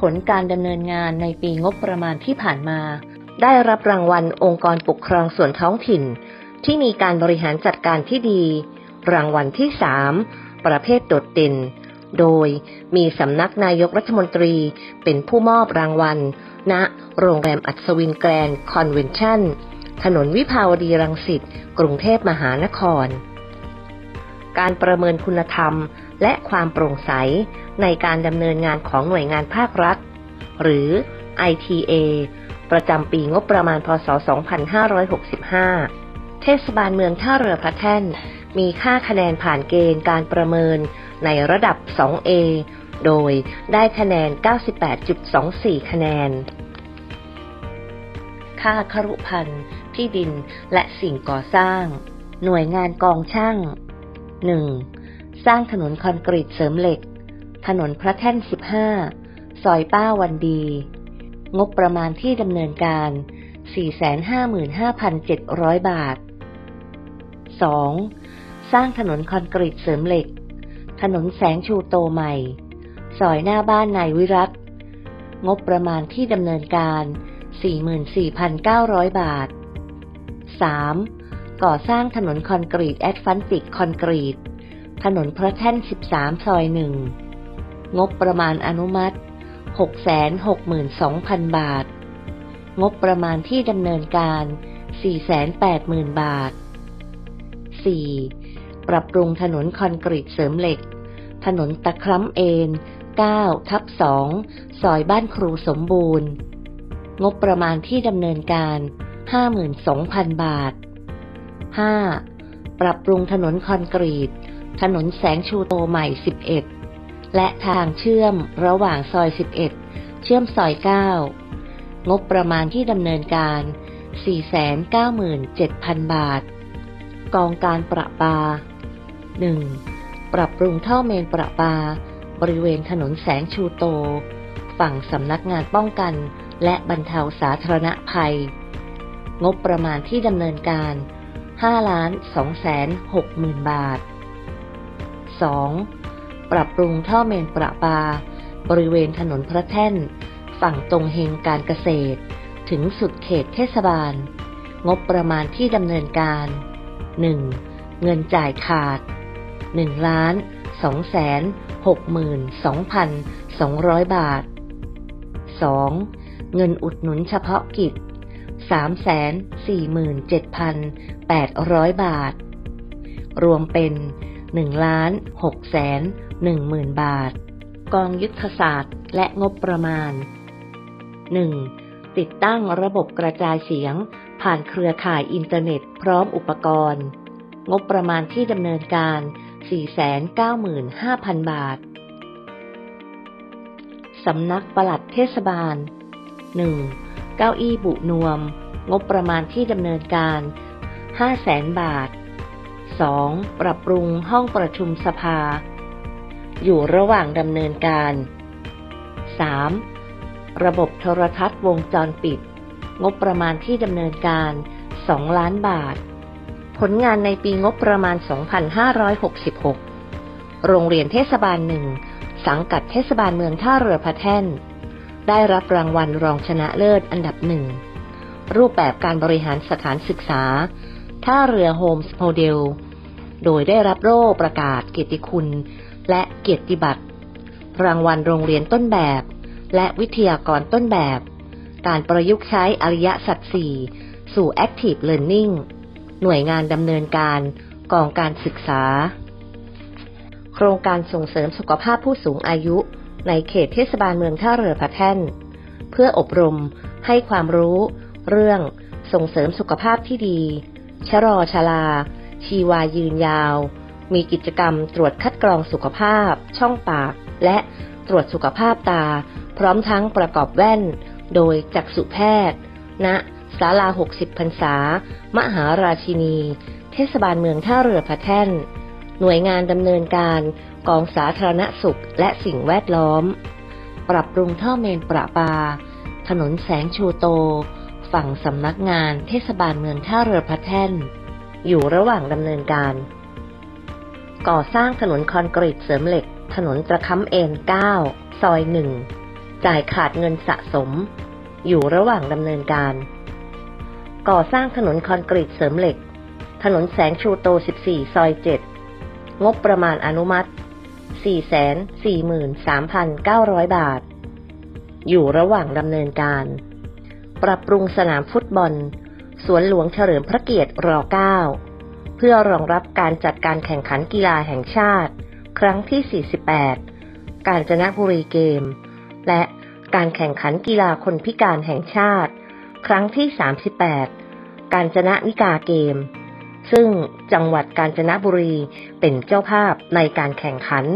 ผลการดำเนินงานในปีงบประมาณที่ผ่านมา ได้รับรางวัลองค์กรปกครองส่วนท้องถิ่น ที่มีการบริหารจัดการที่ดี รางวัลที่ 3 ประเภทโดดเด่น โดยมีสำนักนายกรัฐมนตรีเป็นผู้มอบรางวัล ณ โรงแรมอัศวินแกรนด์คอนเวนชั่น ถนนวิภาวดีรังสิต กรุงเทพมหานคร การประเมินคุณธรรม และความโปร่งใสในการดำเนินงานของหน่วยงานภาครัฐ หรือ ITA ประจำปีงบประมาณพศ 2565 เทศบาลเมืองท่าเรือพระแท่น มีค่าคะแนนผ่านเกณฑ์การประเมินในระดับ 2A โดยได้คะแนน 98.24 คะแนน ค่าครุพันธ์ที่ดินและสิ่งก่อสร้าง หน่วยงานกองช่าง 1. สร้างถนนคอนกรีตเสริมเหล็ก ถนนพระแท่น 15 ซอยป้าวันดี งบประมาณที่ดำเนินการ 455,700 บาท 2. สร้างถนนคอนกรีตเสริมเหล็ก ถนนแสงชูโตใหม่ ซอยหน้าบ้านนายวิรัตงบประมาณที่ดำเนินการ 44,900 บาท 3. ก่อสร้างถนนคอนกรีตแอดฟันติกคอนกรีต ถนนพระแท่น 13 ซอย 1 งบประมาณอนุมัติ 662,000 บาท งบประมาณที่ดำเนินการ 480,000 บาท 4. ปรับปรุงถนนคอนกรีตเสริมเหล็ก ถนนตะคร้ำเอน9ทับ2ซอยบ้านครูสมบูรณ์ งบประมาณที่ดำเนินการ 52,000 บาท 5. ปรับปรุงถนนคอนกรีต ถนนแสงชูโตใหม่ 11 และทางเชื่อมระหว่างซอย 11 เชื่อมซอย 9 งบประมาณที่ดำเนินการ 497,000 บาท กองการประปา 1. ปรับปรุงท่อเมนประปา บริเวณถนนแสงชูโต ฝั่งสำนักงานป้องกัน และบรรเทาสาธารณภัย งบประมาณที่ดำเนินการ5ล้าน2แสน6หมื่นบาท 2. ปรับปรุงท่อเมนประปา บริเวณถนนพระแท่น ฝั่งตรงเฮงการเกษตร ถึงสุดเขตเทศบาล งบประมาณที่ดำเนินการ 1. เงินจ่ายขาด 1 ล้าน2แสน62,200 บาท 2. เงินอุดหนุนเฉพาะกิจ 347,800 บาท รวมเป็น 1ล้าน6แสน1หมื่นบาท กองยุทธศาสตร์และงบประมาณ 1. ติดตั้งระบบกระจายเสียง ผ่านเครือข่ายอินเทอร์เน็ตพร้อมอุปกรณ์ งบประมาณที่ดำเนินการ 495,000 บาท สำนักปลัดเทศบาล 1. เก้าอี้บุนวม งบประมาณที่ดำเนินการ 500,000 บาท 2. ปรับปรุงห้องประชุมสภา อยู่ระหว่างดำเนินการ 3. ระบบโทรทัศน์วงจรปิด งบประมาณที่ดำเนินการ 2 ล้านบาท ผลงานในปีงบประมาณ 2566 โรงเรียนเทศบาลหนึ่งสังกัดเทศบาลเมืองท่าเรือพระแท่น ได้รับรางวัลรองชนะเลิศอันดับหนึ่งรูปแบบการบริหารสถานศึกษา ท่าเรือโฮมส์โมเดล โดยได้รับโล่ประกาศเกียรติคุณ และเกียรติบัตร รางวัลโรงเรียนต้นแบบ และวิทยากรต้นแบบ การประยุกต์ใช้อริยสัจสี่สู่ Active Learning หน่วยงานดำเนินการกองการศึกษา โครงการส่งเสริมสุขภาพผู้สูงอายุ ในเขตเทศบาลเมืองท่าเรือพระแท่น เพื่ออบรมให้ความรู้เรื่องส่งเสริมสุขภาพที่ดี ชะลอชราชีวายืนยาว มีกิจกรรมตรวจคัดกรองสุขภาพ ช่องปาก และตรวจสุขภาพตา พร้อมทั้งประกอบแว่น โดยจักษุแพทย์ ณศาลา 60 พรรษา มหาราชินี เทศบาลเมืองท่าเรือพระแท่น หน่วยงานดำเนินการกองสาธารณสุขและสิ่งแวดล้อม ปรับปรุงท่อเมนประปา ถนนแสงชูโต ฝั่งสำนักงานเทศบาลเมืองท่าเรือพระแท่น อยู่ระหว่างดำเนินการ ก่อสร้างถนนคอนกรีตเสริมเหล็ก ถนนตะค้ำเอ็น9ซอย1จ่ายขาดเงินสะสม อยู่ระหว่างดำเนินการ ก่อสร้างถนนคอนกรีตเสริมเหล็ก ถนนแสงชูโต 14 ซอย 7 งบประมาณอนุมัติ 443,900 บาท อยู่ระหว่างดำเนินการ ปรับปรุงสนามฟุตบอล สวนหลวงเฉลิมพระเกียรติร9 เพื่อรองรับการจัดการแข่งขันกีฬาแห่งชาติ ครั้งที่ 48 การจนบุรีเกม และการแข่งขันกีฬาคนพิการแห่งชาติ ครั้งที่ 38 การจนะวิกาเกม ซึ่งจังหวัดกาญจนบุรีเป็นเจ้าภาพในการแข่งขัน